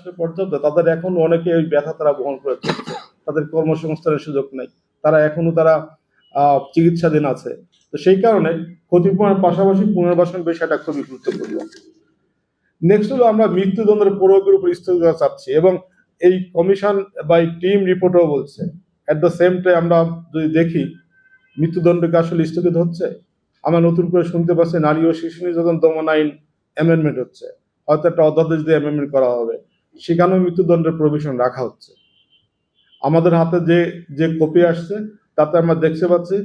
আসলে পর্যাপ্ত তাদের এখন অনেকে ওই ব্যথা তারা বহন করে চলছে তাদের কর্মসংস্থানের সুযোগ নেই। তারা এখনও তারা চিকিৎসাধীন আছে। তো সেই কারণে ক্ষতিপূরণের পাশাপাশি পুনর্বাসন বিষয়টা খুবই গুরুত্বপূর্ণ। নেক্সট হলো আমরা মৃত্যুদণ্ডের প্রয়োগের উপর স্থগিত চাচ্ছি এবং এই কমিশন বা এই টিম রিপোর্টও বলছে। অ্যাট দ্য সেম টাইম আমরা যদি দেখি মৃত্যুদণ্ডকে আসলে স্থগিত হচ্ছে? আমরা নতুন করে শুনতে পাচ্ছি নারী ও শিশু নির্যাতন দমন আইন অ্যামেন্ডমেন্ট হচ্ছে। হয়তো একটা অধ্যাদেশ দিয়ে অ্যামেন্ডমেন্ট করা হবে। সেখানেও মৃত্যুদণ্ডের প্রভিশন রাখা হচ্ছে। আমাদের হাতে যে যে কপি আসছে, তাতে আমরা দেখতে পাচ্ছি,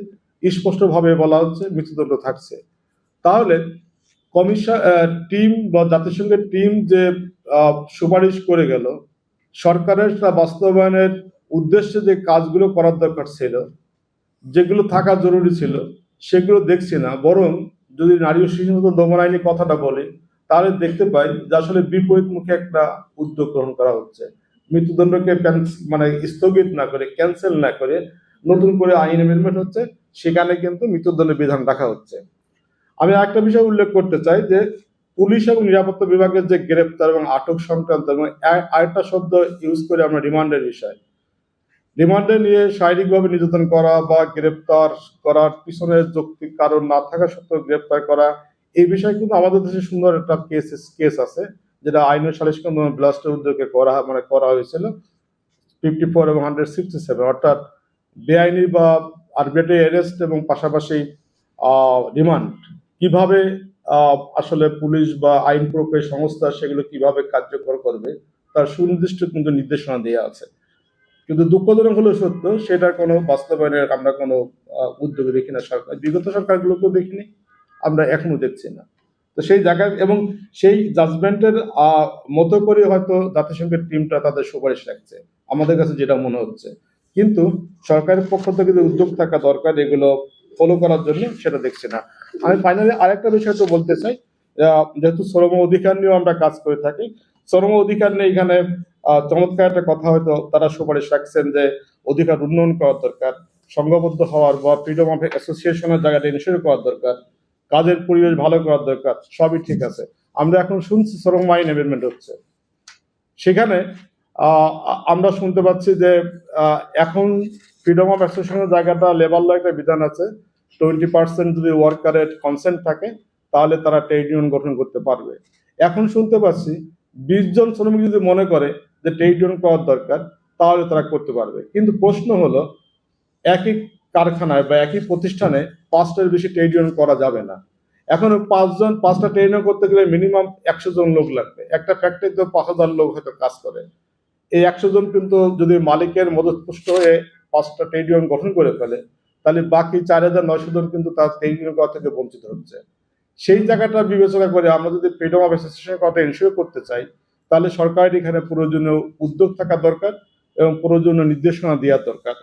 স্পষ্টভাবে বলা হচ্ছে মৃত্যুদণ্ড থাকছে। তাহলে কমিশন টিম বা জাতিসংঘের টিম যে সুপারিশ করে গেল, সরকারের তা বাস্তবায়নের উদ্দেশ্যে যে কাজগুলো করার দরকার ছিল, যেগুলো থাকা জরুরি ছিল, সেগুলো দেখছি না। বরং যদি নারী ও শিশু দমন আইনি কথাটা বলি তাহলে দেখতে পাই যে আসলে বিপরীতমুখী একটা উদ্যোগ গ্রহণ করা হচ্ছে। মৃত্যুদণ্ডকে মানে স্থগিত না করে ক্যান্সেল না করে নতুন করে আইন অ্যামেন্ডমেন্ট হচ্ছে, সেখানে কিন্তু মৃত্যুদণ্ডের বিধান রাখা হচ্ছে। আমি একটা বিষয় উল্লেখ করতে চাই যে পুলিশ এবং নিরাপত্তা বিভাগের যে গ্রেপ্তার এবং আটক সংক্রান্ত এবং আরেকটা শব্দ ইউজ করে আমরা রিমান্ডের বিষয়। রিমান্ডে নিয়ে শারীরিকভাবে নির্যাতন করা বা গ্রেপ্তার করার পিছনে যৌক্তিক কারণ না থাকা সত্ত্বেও গ্রেপ্তার করা এই বিষয়ে কিন্তু আমাদের দেশে সুন্দর একটা কেস কেস আছে, যেটা আইনের সালিশ ব্লাস্টের উদ্যোগে করা মানে করা হয়েছিল ফিফটি ফোর এবং হান্ড্রেড সিক্সটি সেভেন অর্থাৎ বেআইনি বা আরবিট্রারি অ্যারেস্ট এবং পাশাপাশি রিমান্ড কীভাবে আসলে পুলিশ বা আইন প্রয়োগকারী সংস্থা সেগুলো কীভাবে কার্যকর করবে, তার সুনির্দিষ্ট কিন্তু নির্দেশনা দেওয়া আছে। কিন্তু দুঃখজনক হলেও সত্য, সেটার কোনো বাস্তবায়নের আমরা কোনো উদ্যোগ দেখি না। সরকার বিগত সরকারগুলোকেও দেখিনি। আমরা এখনও দেখছি না। তো সেই জায়গায় এবং সেই জাজমেন্টের মতো করে হয়তো জাতিসংঘের টিমটা তাদের সুপারিশ রাখছে। আমাদের কাছে যেটা মনে হচ্ছে। কিন্তু সরকারের পক্ষ থেকে যে উদ্যোগ থাকা দরকার, এগুলো ফলো করার জন্য সেটা দেখছি না। আমি ফাইনালি আরেকটা বিষয় তো বলতে চাই। যেহেতু শ্রম অধিকার নিয়েও আমরা কাজ করে থাকি, শ্রম অধিকার নিয়ে এখানে চমৎকার একটা কথা হয়তো তারা সুপারিশ রাখছেন যে অধিকার উন্নয়ন করার দরকার, সংঘবদ্ধ হওয়ার বা ফ্রিডম অফ অ্যাসোসিয়েশনের জায়গাটা ইনশিওর করার দরকার। কাজের পরিবেশ ভালো করার দরকার, সবই ঠিক আছে। আমরা এখন শুনছি শ্রম আইন অ্যামেন্ডমেন্ট হচ্ছে। সেখানে আমরা শুনতে পাচ্ছি যে এখন ফ্রিডম অফ অ্যাসোসিয়েশনের জায়গাটা লেবার ল একটা বিধান আছে। টোয়েন্টি পার্সেন্ট যদি ওয়ার্কারের কনসেন্ট থাকে, তাহলে তারা ট্রেড ইউনিয়ন গঠন করতে পারবে। এখন শুনতে পাচ্ছি বিশ জন শ্রমিক যদি মনে করে যে ট্রেড ইউনিয়ন করার দরকার, তাহলে তারা করতে পারবে। কিন্তু প্রশ্ন হলো একই কারখানায় বা একই প্রতিষ্ঠানে পাঁচটার বেশি ট্রেড ইউনিয়ন করা যাবে না। এখন পাঁচজন, পাঁচটা ট্রেড ইউনিয়ন করতে গেলে মিনিমাম একশো জন লোক লাগবে। একটা ফ্যাক্টরিতে পাঁচ হাজার লোক হয়তো কাজ করে। এই একশো জন কিন্তু যদি মালিকের মদতপুষ্ট হয়ে পাঁচটা ট্রেড ইউনিয়ন গঠন করে ফেলে, তাহলে বাকি চার হাজার নয়শো জন কিন্তু তার ট্রেড ইউনিয়ন করা থেকে বঞ্চিত হচ্ছে। সেই জায়গাটা বিবেচনা করে আমরা যদি ফ্রিডম অফ অ্যাসোসিয়েশনের কথা এনশিওর করতে চাই, তাহলে সরকারের এখানে প্রয়োজনীয় উদ্যোগ থাকা দরকার এবং প্রয়োজনীয় নির্দেশনা দেওয়া দরকার।